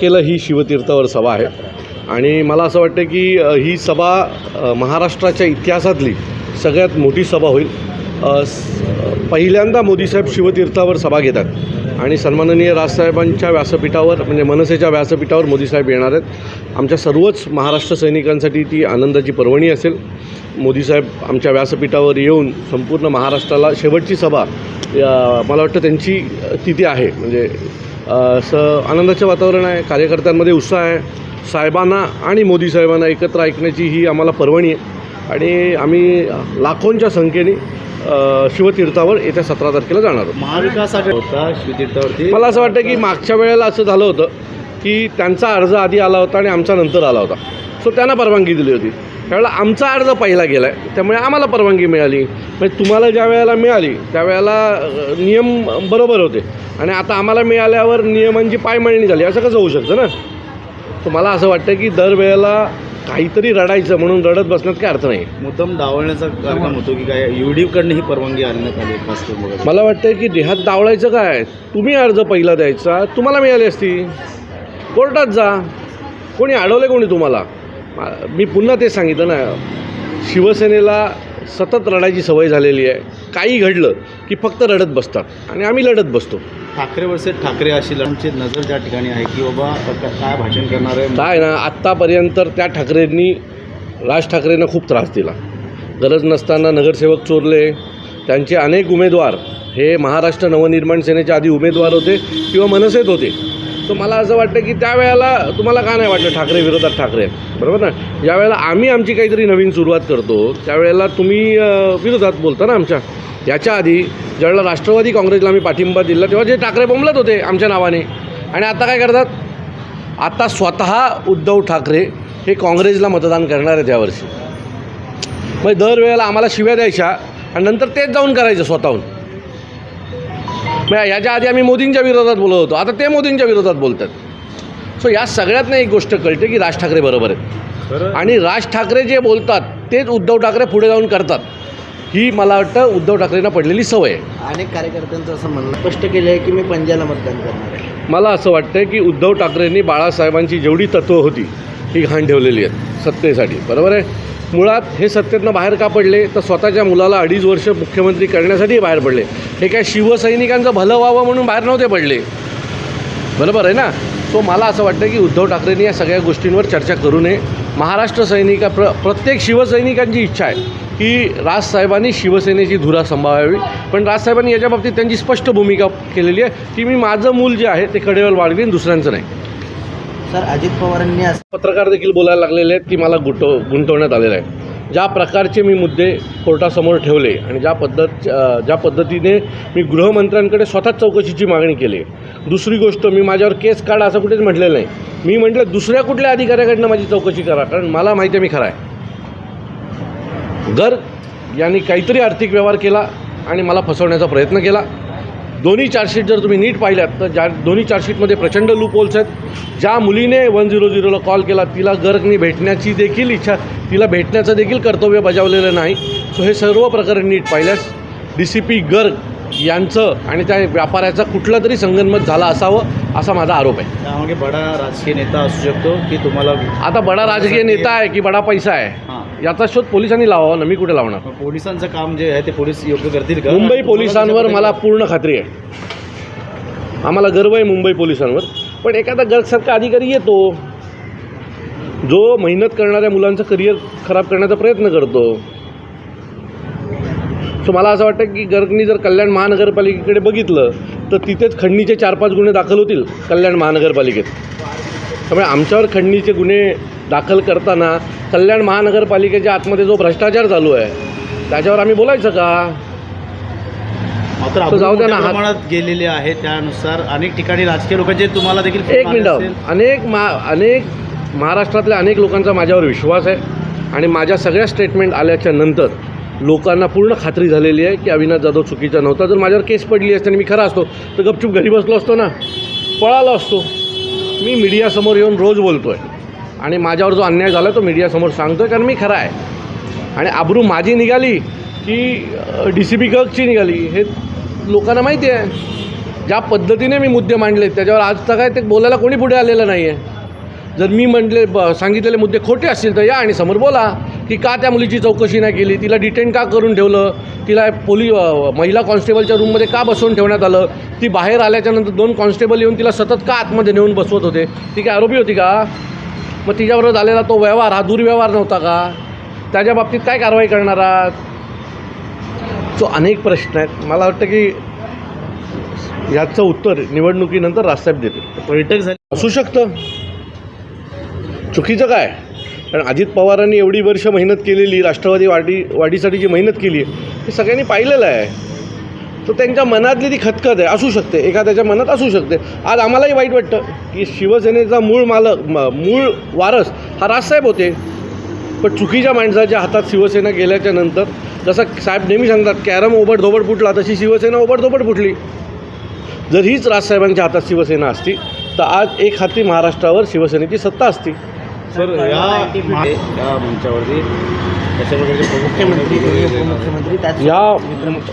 केलं ही शिवतीर्थावर सभा आहे. आणि मला असं वाटतं की ही सभा महाराष्ट्राच्या इतिहासातली सगळ्यात मोठी सभा होईल. पहिल्यांदा मोदीसाहेब शिवतीर्थावर सभा घेतात. आणि सन्माननीय राजसाहेबांच्या व्यासपीठावर म्हणजे मनसेच्या व्यासपीठावर मोदीसाहेब येणार आहेत. आमच्या सर्वच महाराष्ट्र सैनिकांसाठी ती आनंदाची पर्वणी असेल. मोदीसाहेब आमच्या व्यासपीठावर येऊन संपूर्ण महाराष्ट्राला शेवटची सभा मला वाटतं त्यांची तिथे आहे. म्हणजे असं आनंदाचं वातावरण आहे कार्यकर्त्यांमध्ये उत्साह आहे. साहेबांना आणि मोदी साहेबांना एकत्र ऐकण्याची ही आम्हाला पर्वणी आहे. आणि आम्ही लाखोंच्या संख्येने शिवतीर्थावर येत्या सतरा तारखेला जाणार आहोत. महाविकास होता शिवतीर्थावरती. मला असं वाटतं की मागच्या वेळेला असं झालं होतं की त्यांचा अर्ज आधी आला होता आणि आमचा नंतर आला होता. सो त्यांना परवानगी दिली होती. त्यावेळेला आमचा अर्ज पहिला गेला आहे त्यामुळे आम्हाला परवानगी मिळाली. म्हणजे तुम्हाला ज्या वेळेला मिळाली त्यावेळेला नियम बरोबर होते. आणि आता आम्हाला मिळाल्यावर नियमांची पायमळणी झाली. असं कसं होऊ शकतं ना? तर मला असं वाटतं की दरवेळेला काहीतरी रडायचं म्हणून रडत बसण्यात काही अर्थ नाही. मुद्दाम डावलण्याचा कार्यक्रम होतो की काय? युडीकडनं ही परवानगी आणण्यात आली. मला वाटतं की देहात डावळायचं काय? तुम्ही अर्ज पहिला द्यायचा. तुम्हाला मिळाली असती. कोर्टात जा. कोणी अडवले कोणी तुम्हाला? मा- पुन्हा ते सांगितलं ना शिवसेनेला सतत रडायची सवय झालेली आहे. काही घडलं की फक्त रडत बसतात आणि आम्ही लढत बसतो. ठाकरे वर्सेस ठाकरे अशी लढची नजर ज्या ठिकाणी आहे की बाबा काय भाषण करणार आहे? काय ना आत्तापर्यंत त्या ठाकरेंनी राज ठाकरेंना खूप त्रास दिला. गरज नसताना नगरसेवक चोरले. त्यांचे अनेक उमेदवार हे महाराष्ट्र नवनिर्माण सेनेचे आधी उमेदवार होते किंवा मनसेत होते. तर मला असं वाटतं की त्यावेळेला तुम्हाला का नाही वाटलं ठाकरे विरोधात ठाकरे बरोबर ना? ज्यावेळेला आम्ही आमची काहीतरी नवीन सुरुवात करतो. त्यावेळेला तुम्ही विरोधात बोलता ना आमच्या? याच्या आधी ज्यावेळेला राष्ट्रवादी काँग्रेसला आम्ही पाठिंबा दिला तेव्हा जे ठाकरे बोंबलत होते आमच्या नावाने. आणि आता काय करतात? आता स्वतः उद्धव ठाकरे हे काँग्रेसला मतदान करणार आहेत यावर्षी. मग दरवेळेला आम्हाला शिव्या द्यायच्या आणि नंतर तेच जाऊन करायचं स्वतःहून. याच्या आधी आम्ही मोदींच्या विरोधात बोलत होतो. आता ते मोदींच्या विरोधात बोलतात. सो या सगळ्यातनं एक गोष्ट कळते की राज ठाकरे बरोबर आहेत. आणि राज ठाकरे जे बोलतात तेच उद्धव ठाकरे पुढे जाऊन करतात. ही मला वाटतं उद्धव ठाकरेंना पडलेली सवय आहे. अनेक कार्यकर्त्यांचं असं म्हणणं स्पष्ट केलं आहे की मी पंजाला मतदान करणार आहे. मला असं वाटतं की उद्धव ठाकरेंनी बाळासाहेबांची जेवढी तत्त्वं होती ही घाण ठेवलेली आहेत सत्तेसाठी. बरोबर आहे? मुळात हे सत्तेतनं बाहेर का पडले? तर स्वतःच्या मुलाला अडीच वर्ष मुख्यमंत्री करण्यासाठी बाहेर पडले. हे काय शिवसैनिकांचं भलं व्हावं म्हणून बाहेर नव्हते पडले? बरोबर आहे ना? सो मला असं वाटतं की उद्धव ठाकरेंनी या सगळ्या गोष्टींवर चर्चा करू नये. महाराष्ट्र सैनिका प्र प्रत्येक शिवसैनिकांची इच्छा आहे की राजसाहेबांनी शिवसेनेची धुरा सांभाळावी. पण राजसाहेबांनी याच्या बाबतीत त्यांची स्पष्ट भूमिका केलेली आहे की मी माझं मूल जे आहे ते कडेवर वाढवीन दुसऱ्यांचं नाही. सर अजित पवारांनी असं पत्रकार देखील बोलायला लागलेले आहेत की मला गुंटव गुंतवण्यात आलेलं आहे. ज्या प्रकारचे मी मुद्दे कोर्टासमोर ठेवले आणि ज्या पद्धत ज्या पद्धतीने मी गृहमंत्र्यांकडे स्वतःच चौकशीची मागणी केली दुसरी गोष्ट मी माझ्यावर केस काढा असं कुठेच म्हटलेलं नाही. मी म्हटलं दुसऱ्या कुठल्या अधिकाऱ्याकडनं माझी चौकशी करा कारण मला माहिती आहे मी खरा आहे. गर यांनी काहीतरी आर्थिक व्यवहार केला आणि मला फसवण्याचा प्रयत्न केला दोन्ही चार्जशीट जर तुम्ही नीट पाहिल्यात तर ज्या दोन्ही चार्जशीटमध्ये प्रचंड लूप होल्स आहेत. ज्या मुलीने वन झिरो झिरोला कॉल केला तिला गर्गनी भेटण्याची देखील इच्छा तिला भेटण्याचं देखील कर्तव्य बजावलेलं नाही. सो हे सर्व प्रकरण नीट पाहिल्यास डी सी पी गर्ग यांचं आणि त्या व्यापाऱ्याचा कुठला तरी संगनमत झाला असावं असा माझा आरोप आहे. त्यामागे बडा राजकीय नेता असू शकतो की तुम्हाला आता बडा राजकीय नेता आहे की बडा पैसा आहे? याचा शोध पोलिसांनी लावावा ना मी कुठे लावणार? पोलिसांचं काम जे आहे ते पोलीस योग्य करतील का? मुंबई पोलिसांवर मला पूर्ण खात्री आहे. आम्हाला गर्व आहे मुंबई पोलिसांवर. पण एखादा गर्गसारखा अधिकारी येतो जो मेहनत करणाऱ्या मुलांचं करिअर खराब करण्याचा प्रयत्न करतो. सो मला असं वाटतं की गर्गनी जर कल्याण महानगरपालिकेकडे बघितलं तर तिथेच खंडणीचे चार पाच गुन्हे दाखल होतील कल्याण महानगरपालिकेत. त्यामुळे आमच्यावर खंडणीचे गुन्हे दाखल करताना कल्याण महानगरपालिकेच्या आतमध्ये जो भ्रष्टाचार चालू आहे त्याच्यावर आम्ही बोलायचं का? मात्र तर जाऊ द्या ना, मोठ्या हा- प्रमाणात गेलेले आहे त्यानुसार. अनेक ठिकाणी राजकीय लोकांचे तुम्हाला देखील फोन एक आले मिनटं. अनेक मा अनेक महाराष्ट्रातल्या अनेक लोकांचा माझ्यावर विश्वास आहे आणि माझ्या सगळ्या स्टेटमेंट आल्याच्यानंतर लोकांना पूर्ण खात्री झालेली आहे की अविनाश जाधव चुकीचा नव्हता. जर माझ्यावर केस पडली असते आणि मी खरा असतो तर गपचूप घरी बसलो असतो ना. पळालो असतो. मी मीडियासमोर येऊन रोज बोलतो आहे आणि माझ्यावर जो अन्याय झाला तो मीडियासमोर सांगतो आहे कारण मी खरा आहे. आणि आबरू माझी निघाली की डी सी बी गर्गची निघाली हे लोकांना माहिती आहे. ज्या पद्धतीने मी मुद्दे मांडले त्याच्यावर आज तर काय ते बोलायला कोणी पुढे आलेलं नाही आहे जर मी म्हटले ब सांगितलेले मुद्दे खोटे असतील तर या आणि समोर बोला की का त्या मुलीची चौकशी नाही केली तिला डिटेन का करून ठेवलं तिला पोली महिला कॉन्स्टेबलच्या रूममध्ये का बसवून ठेवण्यात आलं ती बाहेर आल्याच्यानंतर दोन कॉन्स्टेबल येऊन तिला सतत का आतमध्ये नेऊन बसवत होते? ती काय आरोपी होती का? मग तिच्याबरोबर झालेला तो व्यवहार हा दुर्व्यवहार नव्हता का? त्याच्या बाबतीत काय कारवाई करणार आहात? सो अनेक प्रश्न आहेत. मला वाटतं की याचं उत्तर निवडणुकीनंतर राजसाहेब देतील. बैठक झाली. असू शकतं. चुकीचं काय? कारण अजित पवारांनी एवढी वर्ष मेहनत केलेली राष्ट्रवादी वाढी वाढीसाठी जी मेहनत केली आहे. ती सगळ्यांनी पाहिलेलं आहे. तर त्यांच्या मनातली ती खतखत आहे असू शकते. एखाद्याच्या मनात असू शकते. आज आम्हालाही वाईट वाटतं की शिवसेनेचा मूळ मालक म- मूळ वारस हा राजसाहेब होते. पण चुकीच्या माणसाच्या हातात शिवसेना गेल्याच्यानंतर जसं साहेब नेहमी सांगतात कॅरम ओबड धोबड फुटला तशी शिवसेना ओबडधोबड फुटली. जर हीच राजसाहेबांच्या हातात शिवसेना असती तर आज एक हाती महाराष्ट्रावर शिवसेनेची सत्ता असती. सर या या मंचावरती मुख्यमंत्री या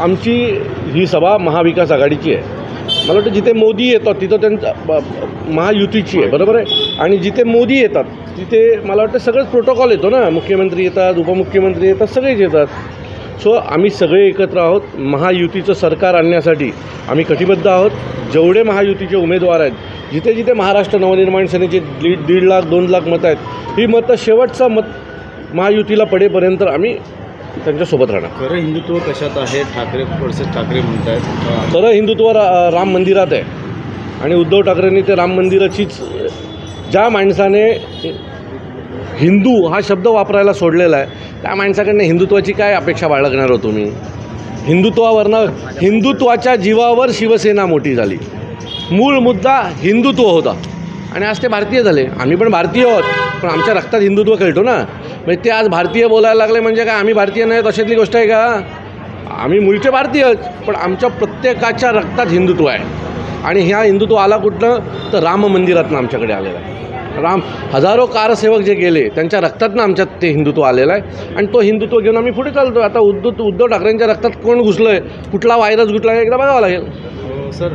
आमची ही सभा महाविकास आघाडीची आहे. मला वाटतं जिथे मोदी येतात तिथं त्यांचा ब- महायुतीची आहे बरोबर आहे? आणि जिथे मोदी येतात तिथे मला वाटतं सगळंच प्रोटोकॉल येतो ना? मुख्यमंत्री येतात उपमुख्यमंत्री येतात सगळेच येतात. सो आम्ही सगळे एकत्र आहोत. महायुतीचं सरकार आणण्यासाठी आम्ही कटिबद्ध आहोत. जेवढे महायुतीचे उमेदवार आहेत जिथे जिथे महाराष्ट्र नवनिर्माण सेनेचे दीड दीड लाख दोन लाख मतं आहेत ही मतं शेवटचं मत महायुतीला पडेपर्यंत आम्ही त्यांच्यासोबत राहणार. खरं हिंदुत्व कशात आहे? ठाकरे वर्सेस ठाकरे म्हणतायत. खरं हिंदुत्व रा राम मंदिरात आहे. आणि उद्धव ठाकरेंनी ते राम मंदिराचीच ज्या माणसाने हिंदू हा शब्द वापरायला सोडलेला आहे त्या माणसाकडनं हिंदुत्वाची काय अपेक्षा बाळगणार हो तुम्ही? हिंदुत्वावरनं हिंदुत्वाच्या जीवावर शिवसेना मोठी झाली. मूळ मुद्दा हिंदुत्व होता. आणि आज ते भारतीय झाले. आम्ही पण भारतीय आहोत. पण आमच्या रक्तात हिंदुत्व खेळतो ना. म्हणजे ते आज भारतीय बोलायला लागले म्हणजे काय आम्ही भारतीय नाही तशातली गोष्ट आहे का? आम्ही मूळचे भारतीयच पण आमच्या प्रत्येकाच्या रक्तात हिंदुत्व आहे. आणि ह्या हिंदुत्व आला कुठलं तर राम मंदिरातनं आमच्याकडे आलेलं आहे. राम हजारो कारसेवक जे गेले त्यांच्या रक्तातनं आमच्यात ते हिंदुत्व आलेलं आहे. आणि तो हिंदुत्व घेऊन आम्ही पुढे चालतो. आता उद्धव उद्धव ठाकरेंच्या रक्तात कोण घुसलं आहे कुठला व्हायरस घुसला आहे एकदा बघावं लागेल. हो, सर.